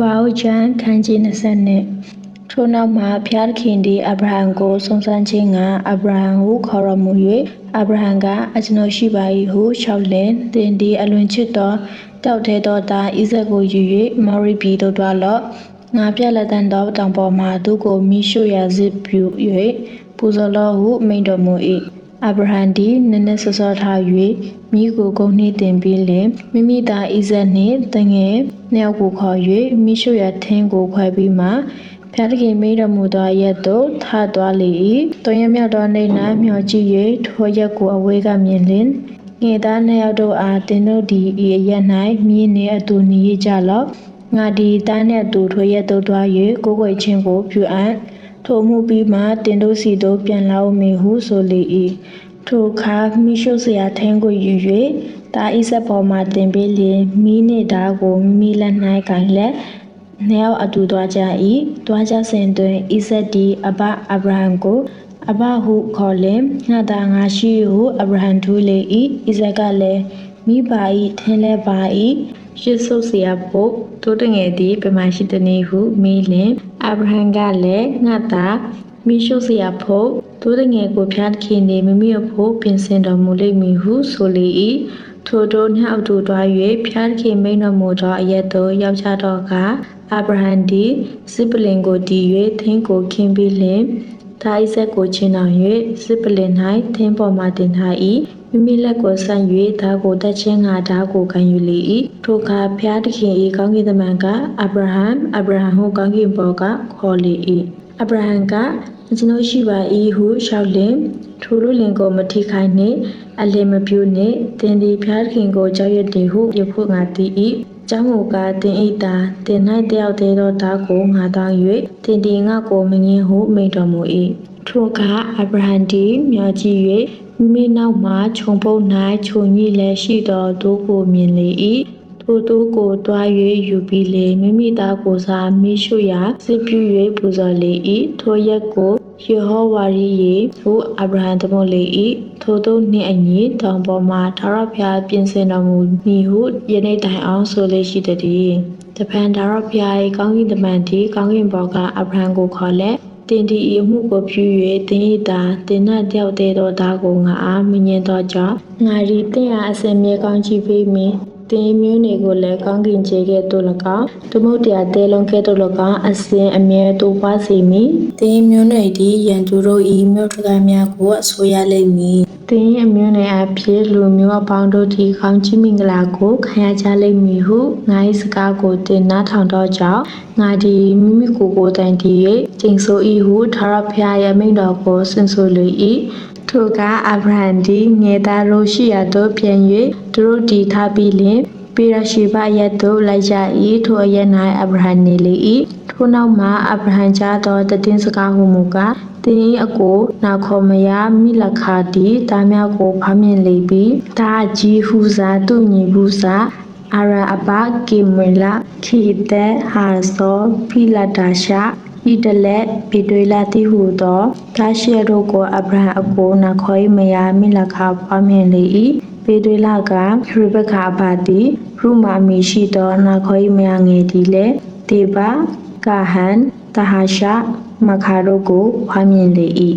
ဘာဦးချမ်းခန်းကြီး20နှစ်ထိုနောက်မှာဖျားသခင်သည်အာဗြဟံကိုစုံစမ်းခြင်းကအဗြဟံဟုခေါ်တော်မူ၍အာဗြဟံကအကျွန်ုပ်ရှိပါ၏ဟုလျှောက်လင်သင်သည်အလွန်ချစ်သောတောက်သေးသောသားဣဇက်ကိုယူ၍မောရိပြည်သို့တွားလော့ငါပြက်လက်တန်သောတောင်ပေါ်မှသူကိုမိရှုရာဇစ်ပြု၍ပူဇော်လော့ဟုမိန့်တော်မူ၏ အာဗြဟံသည်နည်းနည်းစောစောထား၍မိကိုဂုံနှိတင်ပြီးလင်မိမိသားဣဇက်နှင့်တငယ်နှစ်ယောက်ကိုခေါ်၍မိရှုရာထင်းကိုခွဲပြီးမှဖျားတခင်မိတော်မူသောရက်သို့ထသွားလေ၏တွင်ရမြောက်သောနေ၌မျှော်ကြည့်၍ထိုရက်ကိုအဝေးကမြင်လင်ငယ်သားနှစ်ယောက်တို့အားတင်တို့သည်ဤအရက်၌မြင်းနှင့်အတူနေရကြလော့ငါဒီသားနှင့်အတူထိုရက်သို့တွား၍ကိုယ်ွယ်ချင်းကိုပြုအပ် ထိုမှုပြီးမှတင်တို့စီတို့ပြန်လာမည်ဟုဆိုလေ၏ထိုအခါမိရှုစရာထင်းကိုယူ၍တာဣဆက်ပေါ်မှတင်ပြီးလျင်မိနှင့်ဓာကိုမိလက်၌ကင်လက်နှစ်ယောက်အတူသွားကြ၏သွားကြစဉ်တွင်ဣဆက်ဒီအဘအဗြဟံကိုအဘဟုခေါ်လင်ငါသာငါရှိဟုအဗြဟံထူလေ၏ဣဇက်ကလည်း မိပါ၏ထင်းလဲပါ၏ရှစ်ဆုပ်เสียဖို့တိုးတငယ်သည်ပြမရှိတနည်းဟုမိလင်အဗြဟံကလည်းငါသာမိရှုเสียဖို့တိုးတငယ်ကိုဖျားသခင်နေမိမိအဖို့ပြင်ဆင်တော်မူလိမ့်မည်ဟုဆိုလေ၏ထိုတို့နှောက်တူတွား၍ဖျားသခင်မိန်တော်မူသောအရက်သို့ရောက်ချတော့ကအာဗြဟံသည်စစ်ပလင်ကိုတည်၍သင်ကိုခင်းပြီးလင်ဒါဣဇက်ကိုချင်းအောင်၍စစ်ပလင်၌သင်ပေါ်မှတင်ထား၏ မိမိလက်ကိုဆန့်၍ဓာကိုတက်ချင်းငါဓာကိုခံယူလေ၏ထိုအခါဖျားသခင်၏ကောင်းကင်တမန်ကအဗြဟံအဗြဟံဟုကောင်းကင်ဘော်ကခေါ်လေ၏အဗြဟံကကျွန်ုပ်ရှိပါ၏ဟုလျှောက်လင်ထိုလူလင်ကိုမထိခိုင်းနှင့်အလင်မပြူနှင့်တင်ဒီဖျားသခင်ကိုကြောက်ရွံ့သည်ဟုယခုငါသိ၏ကျောင်းကိုကတင်အိတ်တာတင်၌တယောက်သေးသောဓာကိုငါတောင်း၍တင်ဒီငါကိုမငင်းဟုမိန့်တော်မူ၏ ထိုကအဗြဟံဒီမျောကြည့်၍မိမိနောက်မှခြုံပုတ်၌ခြုံညိလည်းရှိသောဒိုးကိုမြင်လေ၏ထိုသူကိုတွား၍ယူပြီးလေမိမိသားကိုစားမိရှုရာစစ်ပြူ၍ပူဇော်လေ၏ထိုရက်ကိုယေဟောဝါရီယေဟုအာဗြဟံသမုတ်လေ၏ထိုသို့နှင့်အညီတောင်ပေါ်မှထာဝရဘုရားပြင်ဆင်တော်မူမည်ဟုယနေ့တိုင်အောင်ဆိုလေရှိသည်တပန်ထာဝရဘုရား၏ကောင်းကင်တမန်သည်ကောင်းကင်ဘော်ကအာဗြဟံကိုခေါ်လက် တင်ဒီဤမှုကိုပြု၍တင်ဤသာတင်နတ်တယောက်သေးသောသားကိုငါအားမငင်သောကြောင့်ငါရီတင်အားအစင်မြေကောင်းချီပေးမည် တင်မျိုးတွေကိုလည်းကောင်းကင်ခြေကဲ့သို့၎င်းသမုတ်တရားတဲလုံးကဲ့သို့၎င်းအစဉ်အမြဲတူပွားစေမည်တင်မျိုးတွေသည်ရန်သူတို့ဤမြို့တကားများကိုအဆိုရလိမ့်မည်တင်အမျိုးတွေအဖြစ်လူမျိုးအပေါင်းတို့ဒီကောင်းချီးမင်္ဂလာကိုခံရကြလိမ့်မည်ဟုငါ၏စကားကိုတင်နားထောင်တော့ကြောင့်ငါဒီမိမိကိုယ်ကိုယ်တိုင်တည်၍ကျင့်ဆို၏ဟုထာဝရဘုရားရဲ့မိန့်တော်ကိုဆင့်ဆိုလေ၏ ထိုကအာဗြဟံသည်ငယ်သားတို့ရှိရာသို့ပြန်၍သူတို့တည်ထားပြီးလင်ပေရရှိဘရက်သို့လိုက်ကြ၏ထိုအရက်၌အာဗြဟံနေလေ၏ထိုနောက်မှအာဗြဟံကြားသောတည်င်းစကားဟုမူကားတင်း၏အကိုနာခေါ်မယာမိလခာတီတားများကိုဖမ်းမြင်လေပြီးဒါကြီးဟူစာသူညီဘူးစာအာရအပကေမလာခိတေဟာသောဖိလတာရှာ ဤတလက်ပေတွေလာတိဟုသောဒါရှေတို့ကိုအဗြဟံအကိုနာခေါ်၏မယာမိလခာဖမ်းမြင်လေ၏ပေတွေလာကရဘခာဘာတိရုမာမီရှိသောနာခေါ်၏မယာငယ်သည်လည်းတေဘကာဟန်တဟာရှာမခါတို့ကိုဖွားမြင်လေ၏